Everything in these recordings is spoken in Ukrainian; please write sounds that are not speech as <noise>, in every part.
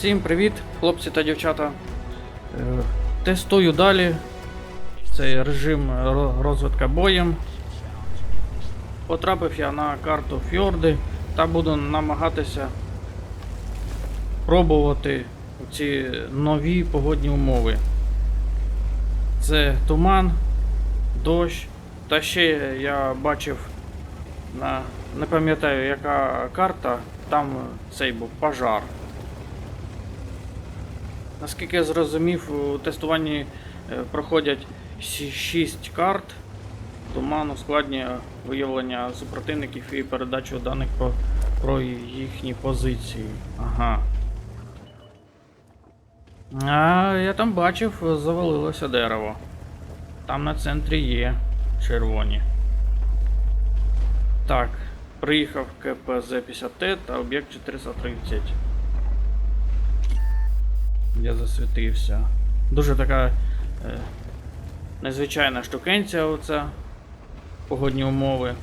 Всім привіт, хлопці та дівчата. Е, Тестую далі цей режим ро- розвитка боєм. Потрапив я на карту Фьорди та буду намагатися пробувати ці нові погодні умови. Це туман, дощ, та ще я бачив на не пам'ятаю яка карта, там цей був пожар. Наскільки я зрозумів, у тестуванні е, проходять 6 карт. Туман ускладнює виявлення супротивників і передачу даних про, про їхні позиції. Ага. А я там бачив, завалилося дерево. Там на центрі є червоні. Так, приїхав КПЗ-50Т та об'єкт 430. Я засвітився. Дуже така е, незвичайна штукенція оця. Погодні умови.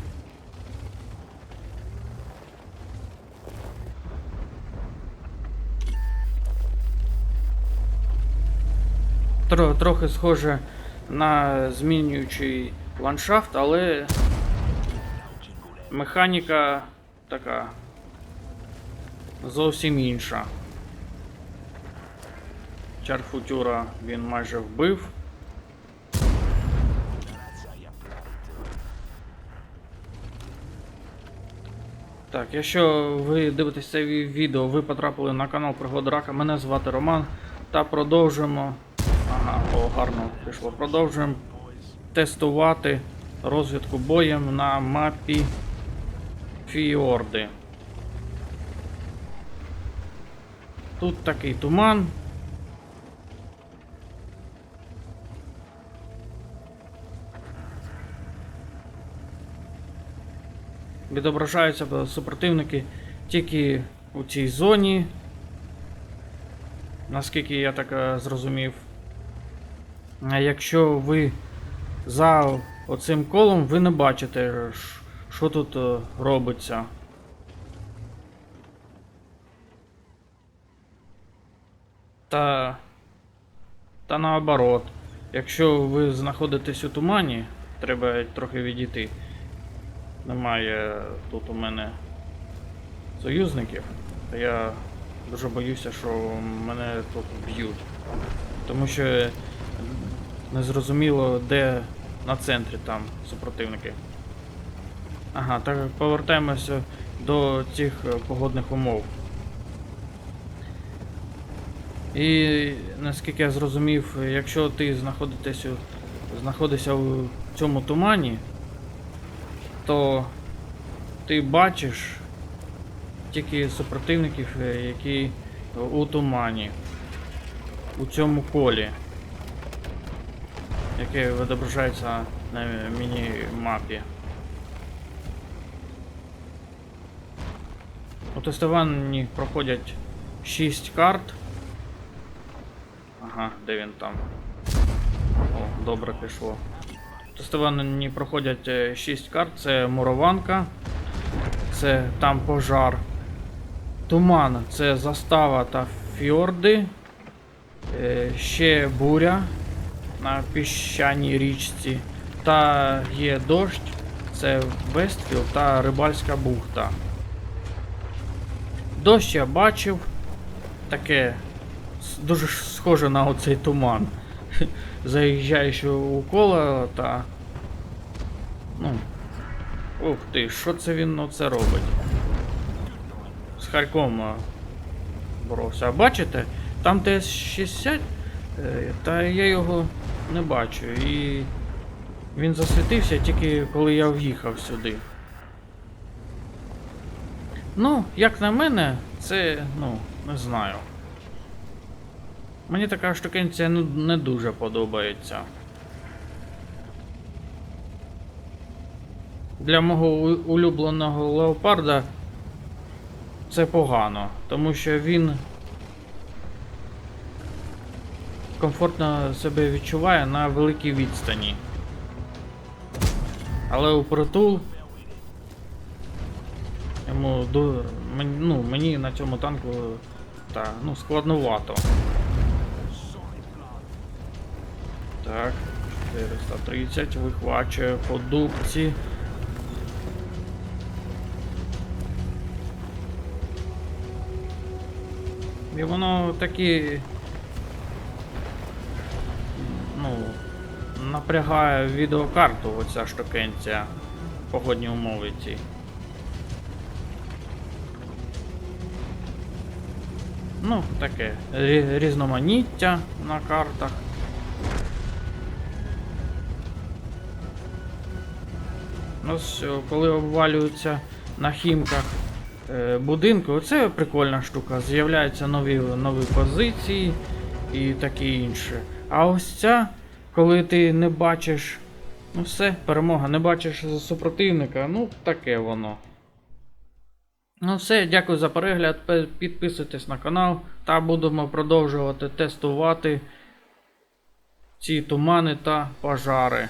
Тро, трохи схоже на змінюючий ландшафт, але механіка така зовсім інша. Чарфутюра він майже вбив. Так, якщо ви дивитесь це відео, ви потрапили на канал Пригода Рака, мене звати Роман. Та продовжуємо. Ага, о, гарно пішло. Продовжуємо тестувати розвідку боєм на мапі Фіорди. Тут такий туман. Відображаються супротивники тільки у цій зоні. Наскільки я так е, зрозумів. А якщо ви за оцим колом, ви не бачите, що тут е, робиться. Та. Та наоборот. Якщо ви знаходитесь у тумані, треба трохи відійти. Немає тут у мене союзників. Та я дуже боюся, що мене тут б'ють. Тому що не зрозуміло, де на центрі там супротивники. Ага, так повертаємося до цих погодних умов. І наскільки я зрозумів, якщо ти знаходитесь знаходишся у цьому тумані, то ти бачиш тільки супротивників, е, які у тумані, у цьому колі, яке відображається на міні-мапі. У тестуванні проходять 6 карт. Ага, де він там? О, добре пішло. В тестуванні проходять 6 карт. Це мурованка, це там пожар. Туман це застава та фьорди. Е, ще буря на піщаній річці. Та є дощ, це Вестфіл та Рибальська бухта. Дощ я бачив. Таке дуже схоже на оцей туман. <laughs> Заїжджаєш у коло та. Ну. Ух ти, що це він оце робить? З Харьком а, боровся. А бачите? Там ТС-60, е, та я його не бачу. І він засвітився тільки коли я в'їхав сюди. Ну, як на мене, це, ну, не знаю. Мені така штукенція ну, не дуже подобається. Для мого улюбленого леопарда це погано, тому що він комфортно себе відчуває на великій відстані. Але у притул йому ну, мені на цьому танку та ну, складновато. Так, 430 вихвачує по дубці. І воно такі. Ну, напрягає відеокарту оця штукенція. Погодні умови ці. Ну, таке різноманіття на картах. Ось е, коли обвалюються на хімках е, будинку, оце прикольна штука. З'являються нові, нові позиції і таке інше. А ось ця, коли ти не бачиш. Ну все, перемога, не бачиш супротивника, ну таке воно. Ну все, дякую за перегляд. Підписуйтесь на канал та будемо продовжувати тестувати ці тумани та пожари.